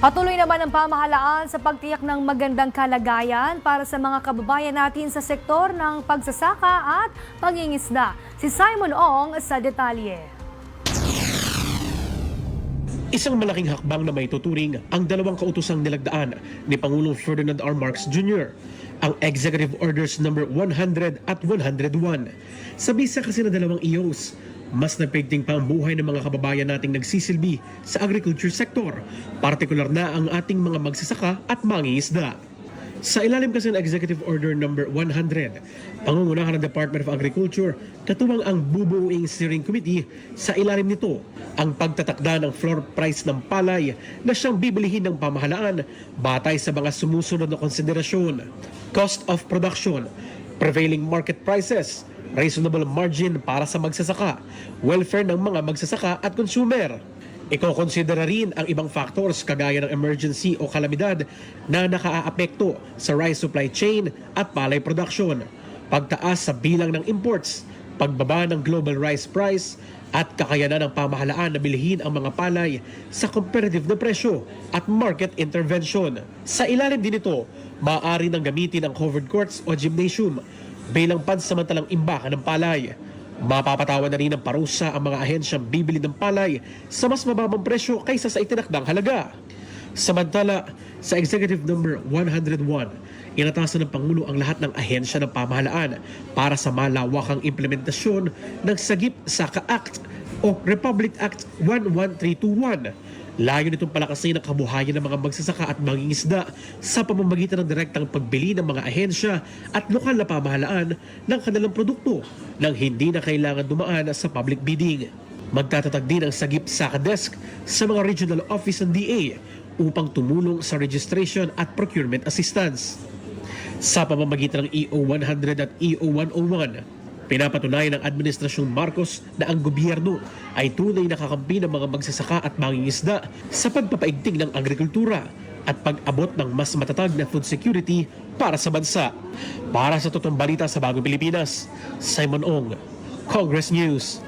Patuloy naman ang pamahalaan sa pagtiyak ng magandang kalagayan para sa mga kababayan natin sa sektor ng pagsasaka at pangingisda. Si Simon Ong sa detalye. Isang malaking hakbang na may tuturing ang dalawang kautosang nilagdaan ni Pangulong Ferdinand R. Marcos Jr., ang Executive Orders No. 100 at 101. Sa bisa kasi ng dalawang EOs, mas nagpigting pa ang buhay ng mga kababayan nating nagsisilbi sa agriculture sector, partikular na ang ating mga magsasaka at mangingisda. Sa ilalim kasi ng Executive Order Number 100, pangungunahan ng Department of Agriculture, katuwang ang bubuuing steering committee, sa ilalim nito ang pagtatakda ng floor price ng palay na siyang bibilihin ng pamahalaan batay sa mga sumusunod na konsiderasyon. Cost of production, prevailing market prices, reasonable margin para sa magsasaka, welfare ng mga magsasaka at consumer. Iko-considera rin ang ibang factors kagaya ng emergency o kalamidad na nakaaapekto sa rice supply chain at palay production, pagtaas sa bilang ng imports, pagbaba ng global rice price, at kakayanan ng pamahalaan na bilhin ang mga palay sa competitive na presyo at market intervention. Sa ilalim din ito, maaari nang gamitin ang covered courts o gymnasium bilang pansamantalang imbakan ng palay. Mapapatawan na rin ng parusa ang mga ahensyang bibili ng palay sa mas mababang presyo kaysa sa itinakdang halaga. Samantala, sa Executive Number 101, inatasan ng Pangulo ang lahat ng ahensya ng pamahalaan para sa malawakang implementasyon ng Sagip Saka Act o Republic Act 11321. Layo nitong palakasin ang kabuhayan ng mga magsasaka at mangingisda sa pamamagitan ng direktang pagbili ng mga ahensya at lokal na pamahalaan ng kanilang produkto nang hindi na kailangan dumaan sa public bidding. Magtatatag din ang Sagip Saka Desk sa mga regional office ng DA upang tumulong sa registration at procurement assistance. Sa pamamagitan ng EO 100 at EO 101, pinapatunayan ng Administrasyong Marcos na ang gobyerno ay tunay na kakampi ng mga magsasaka at mangingisda sa pagpapaigting ng agrikultura at pag-abot ng mas matatag na food security para sa bansa. Para sa totoong balita sa Bagong Pilipinas, Simon Ong, Congress News.